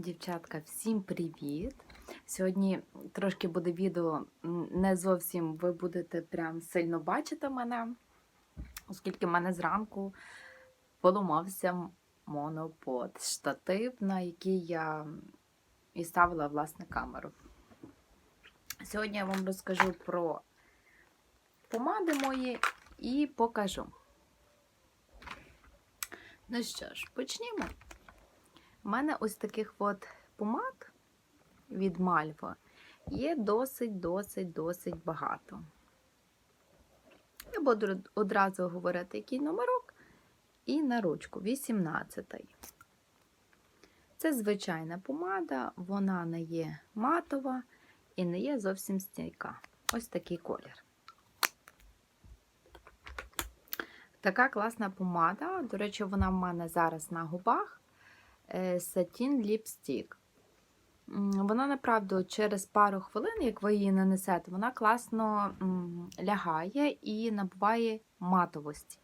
Дівчатка, всім привіт! Сьогодні трошки буде відео не зовсім ви будете прям сильно бачити мене, оскільки в мене зранку поламався монопод, штатив, на який я і ставила власне камеру. Сьогодні я вам розкажу про помади мої і покажу. Ну що ж, почнімо. У мене ось таких от помад від Мальва є досить, досить, досить багато. Я буду одразу говорити, який номерок, і на ручку 18. Це звичайна помада, вона не є матова і не є зовсім стійка. Ось такий колір. Така класна помада. До речі, вона в мене зараз на губах. Satin Lipstick. Вона, направду, через пару хвилин, як ви її нанесете, вона класно лягає і набуває матовості.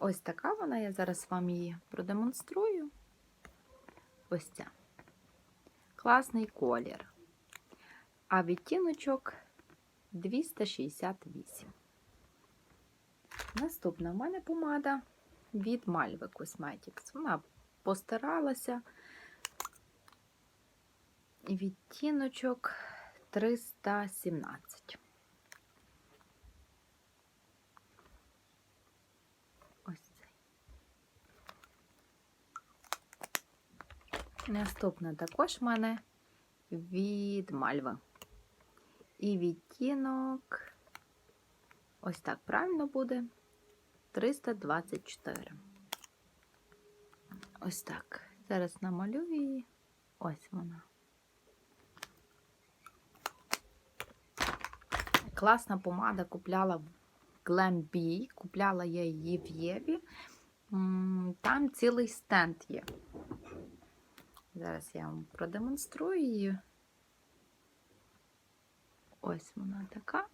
Ось така вона, я зараз вам її продемонструю. Ось ця. Класний колір. А відтіночок 268. Наступна в мене помада від Malve Cosmetics. Вона постаралася. Відтіночок 317. Ось цей. Наступна також в мене від Мальви. І відтінок, ось так правильно буде, 324. Ось так. Зараз намалюю її. Ось вона. Класна помада купляла в Glambi. Купляла я її в Єві. Там цілий стенд є. Зараз я вам продемонструю її. Ось вона така.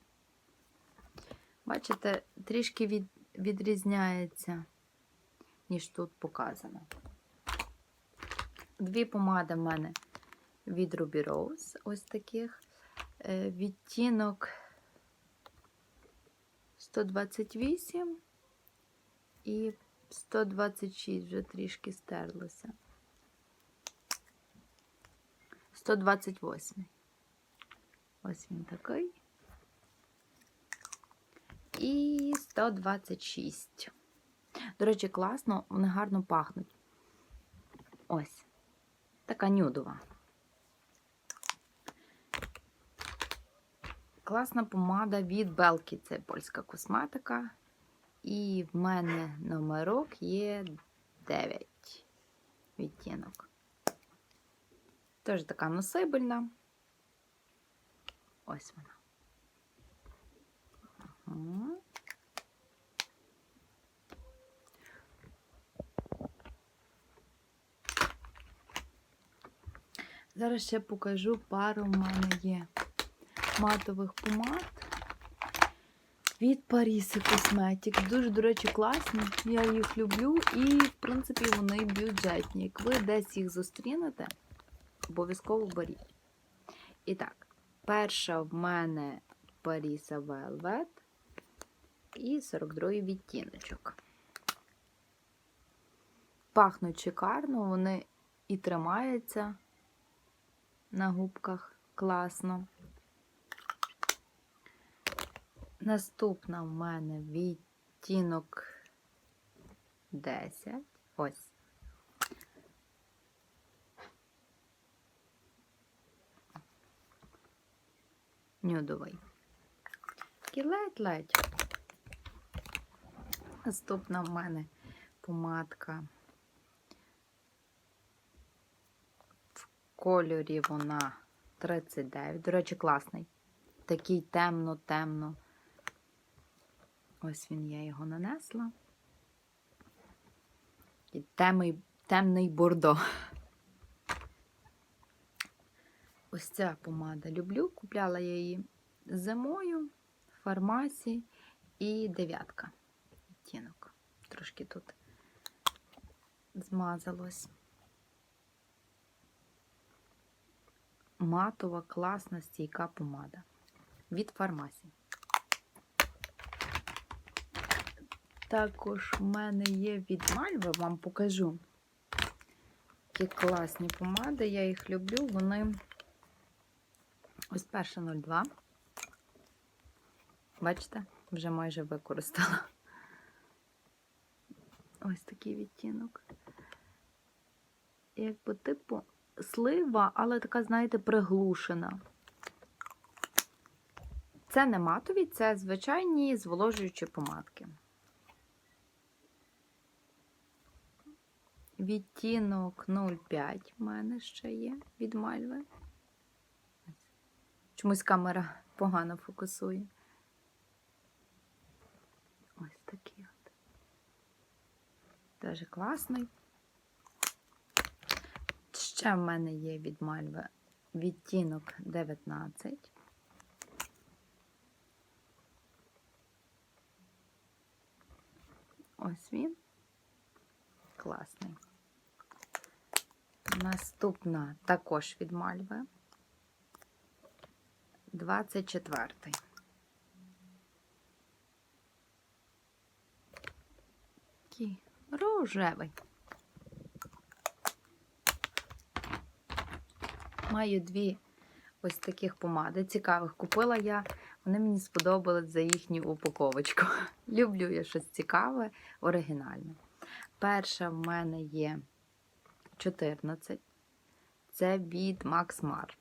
Бачите, трішки від, відрізняється, ніж тут показано. Дві помади в мене від Ruby Rose, ось таких. Відтінок 128 і 126 вже трішки стерлося. 128. Ось він такий. І 126. До речі, класно, вони гарно пахнуть. Ось. Така нюдова. Класна помада від Белкі, це польська косметика. І в мене номерок є 9 відтінок. Теж така носибельна. Ось вона. Угу. Зараз ще покажу пару в мене є матових помад від Paris Cosmetics. Дуже, до речі, класні. Я їх люблю і, в принципі, вони бюджетні. Як ви десь їх зустрінете, обов'язково беріть. І так, перша в мене Paris Velvet і 42-й відтіночок. Пахнуть шикарно, вони і тримаються на губках класно. Наступна в мене відтінок 10. Ось. Нюдовий. Такий ледь-ледь. Наступна в мене помадка. Кольорі вона 39. До речі, класний. Такий темно-темно. Ось він, я його нанесла. І темний, темний бордо. Ось ця помада люблю. Купляла я її зимою в фармасі і дев'ятка відтінок. Трошки тут змазалось. Матова, класна, стійка помада від фармасії. Також в мене є від Мальви, вам покажу. Які класні помади, я їх люблю. Вони ось перша 02. Бачите, вже майже використала. Ось такий відтінок. Якби типу слива, але така, знаєте, приглушена. Це не матові, це звичайні зволожуючі помадки. Відтінок 0,5 в мене ще є від мальви. Чомусь камера погано фокусує. Ось такий от. Дуже класний. Ще в мене є від мальви відтінок 19. Ось він. Класний. Наступна також від мальви. 24. Такий. Маю дві ось таких помади. Цікавих купила я. Вони мені сподобались за їхню упаковочку. Люблю я щось цікаве, оригінальне. Перша в мене є 14. Це від Max Mar.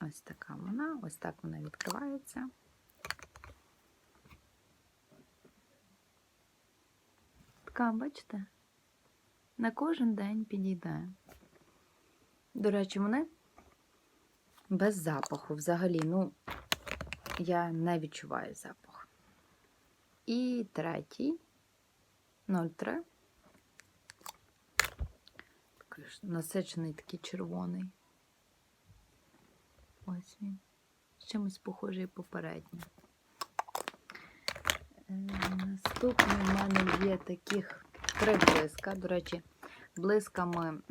Ось така вона, ось так вона відкривається. Така, бачите, на кожен день підійде. До речі, вони без запаху взагалі, ну, я не відчуваю запах. І третій 03. Такий ж насичений такий червоний. Ось він. З чимось похожий попередній. Е, Наступний в мене є таких три блиска. До речі, блисками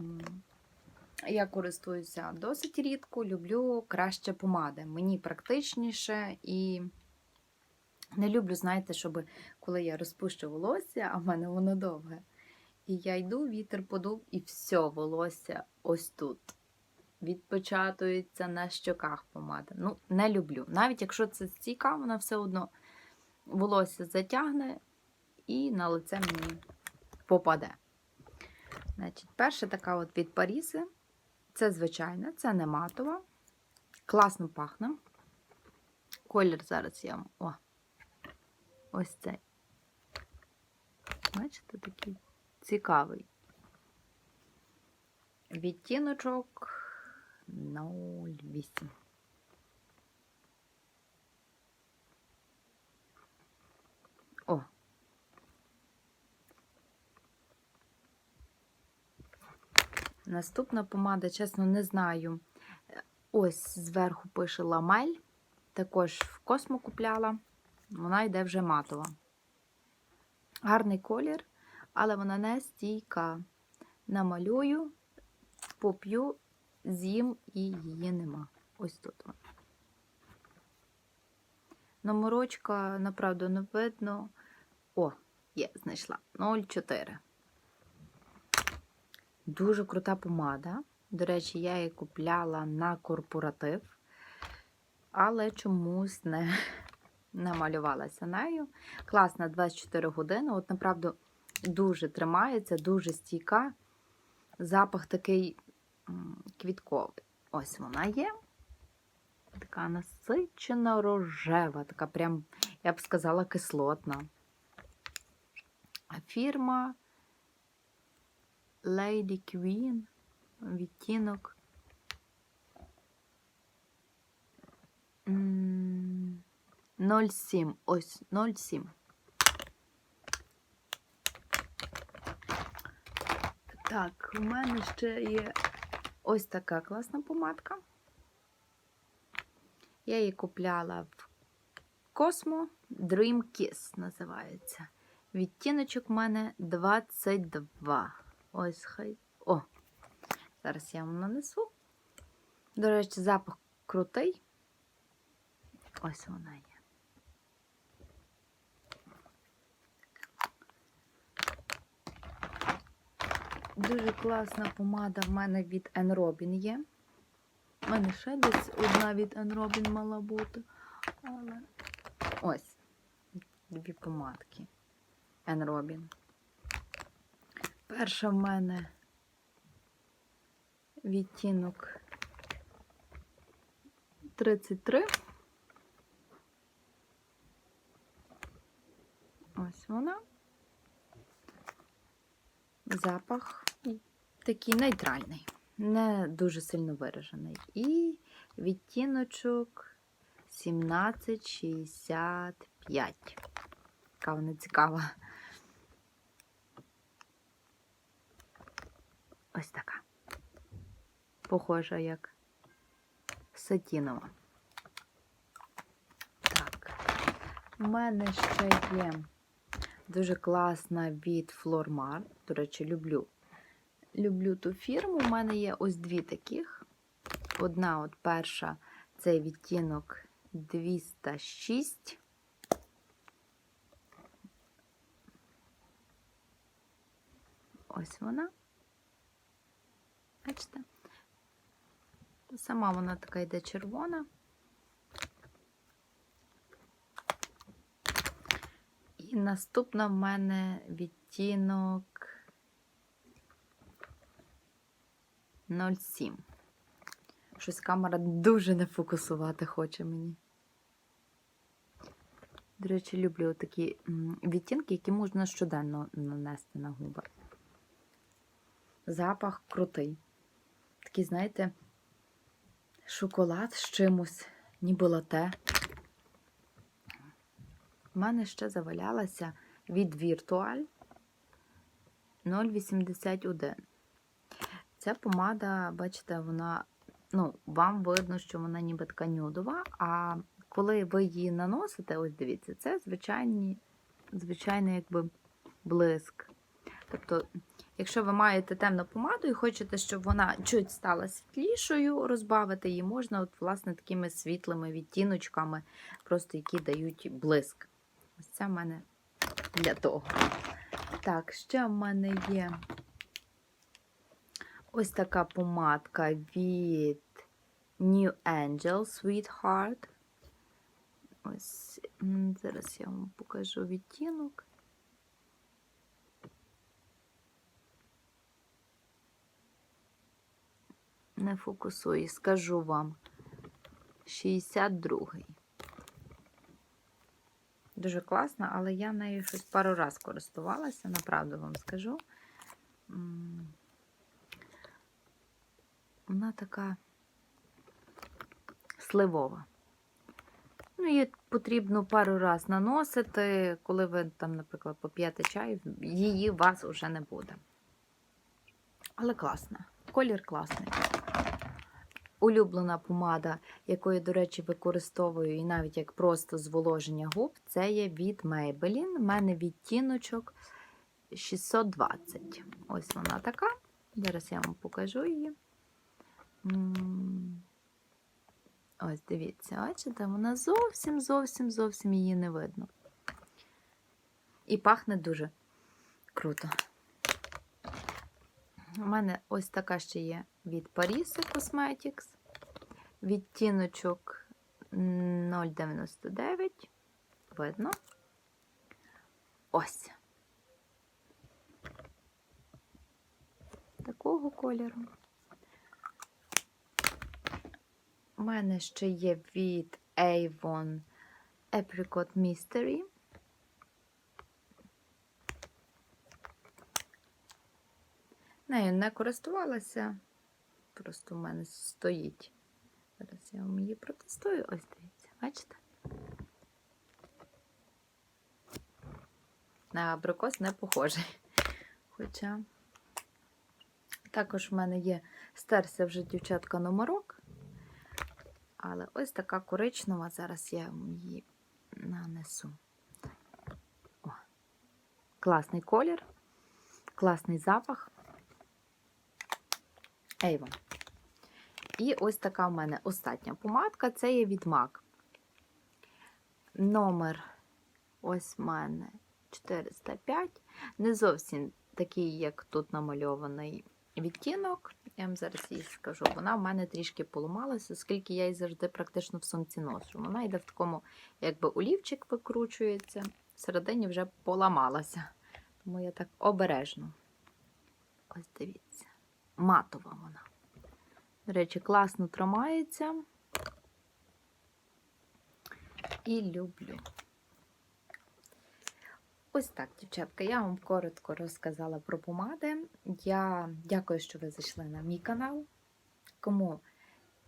я користуюся досить рідко, люблю краще помади. Мені практичніше і не люблю, знаєте, щоб коли я розпущу волосся, а в мене воно довге. І я йду, вітер подув, і все волосся ось тут. Відпечатується на щоках помада. Ну, не люблю. Навіть якщо це стійка, вона все одно волосся затягне і на лице мені попаде. Значить, перша така от від Паріси. Це звичайна, це не матова. Класно пахне. Колір зараз я вам. О, ось цей. Бачите, такий цікавий. Відтіночок 08. О. Наступна помада, чесно, не знаю. Ось зверху пише ламель. Також в космо купляла. Вона йде вже матова. Гарний колір, але вона не стійка. Намалюю, поп'ю, з'їм і її нема. Ось тут вона. Номерочка, направду, не видно. О, є, знайшла. 0,4. Дуже крута помада. До речі, я її купляла на корпоратив, але чомусь не намалювалася нею. Класна 24 години. От, направду, дуже тримається, дуже стійка. Запах такий квітковий. Ось вона є. Така насичена рожева, така прям, я б сказала, кислотна. А Фірма Lady Queen, відтінок. 07. Ось 07. Так, у мене ще є ось така класна помадка. Я її купляла в Cosmo Dream Kiss називається. Відтіночок у мене 22. Ось хай. О! Зараз я вам нанесу. До речі, запах крутий. Ось вона є. Дуже класна помада в мене від Enrobin є. У мене ще десь одна від Enrobin мала бути. Але ось дві помадки Enrobin. Перша в мене відтінок 33. Ось вона. Запах такий нейтральний, не дуже сильно виражений. І відтіночок 1765. Яка вона цікава. Ось така. Похожа як сатінова. Так. У мене ще є дуже класна від Flormar. До речі, люблю. Люблю ту фірму. У мене є ось дві таких. Одна, от перша, це відтінок 206. Ось вона. Бачите? Сама вона така йде червона. І наступна в мене відтінок 07. Щось камера дуже не фокусувати хоче мені. До речі, люблю такі відтінки, які можна щоденно нанести на губи. Запах крутий. Такий, знаєте, шоколад з чимось, ніби лате. У мене ще завалялася від Virtual 0,81. Ця помада, бачите, вона, ну, вам видно, що вона ніби така нюдова, а коли ви її наносите, ось дивіться, це звичайний, звичайний якби блиск. Тобто, якщо ви маєте темну помаду і хочете, щоб вона чуть стала світлішою, розбавити її можна, от, власне, такими світлими відтіночками, просто які дають блиск. Ось це в мене для того. Так, ще в мене є ось така помадка від New Angel Sweetheart. Ось, зараз я вам покажу відтінок. Не фокусую, скажу вам. 62-й. Дуже класна, але я нею щось пару раз користувалася, направду вам скажу. Вона така сливова. Ну, її потрібно пару раз наносити, коли ви там, наприклад, поп'єте чай, її у вас вже не буде. Але класна. Колір класний. Улюблена помада, якою, до речі, використовую і навіть як просто зволоження губ, це є від Maybelline. У мене відтіночок 620. Ось вона така. Зараз я вам покажу її. Ось, дивіться, бачите, вона зовсім, зовсім, зовсім її не видно. І пахне дуже круто. У мене ось така ще є від Paris Cosmetics. Відтіночок 0,99. Видно. Ось. Такого кольору. У мене ще є від Avon Apricot Mystery. Нею не користувалася, просто в мене стоїть. Зараз я вам її протестую. Ось дивіться, бачите? На абрикос не похожий. Хоча також в мене є стерся вже дівчатка номерок. Але ось така коричнева, зараз я її нанесу. О, Класний колір, класний запах. Avon. І ось така в мене остання помадка це є від MAC. Номер ось в мене 405. Не зовсім такий, як тут намальований відтінок. Я вам зараз її скажу. Вона в мене трішки поламалася, оскільки я її завжди практично в сумці ношу. Вона йде в такому, якби олівчик викручується, всередині вже поламалася. Тому я так обережно. Ось дивіться. Матова вона. До речі, класно тримається. І люблю. Ось так, дівчатка, я вам коротко розказала про помади. Я дякую, що ви зайшли на мій канал. Кому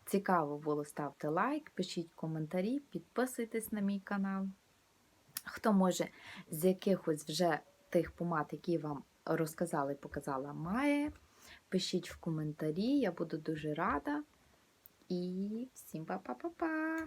цікаво було, ставте лайк, пишіть коментарі, підписуйтесь на мій канал. Хто може з якихось вже тих помад, які вам розказала і показала, має, пишіть в коментарі, я буду дуже рада. І всім па-па-па-па!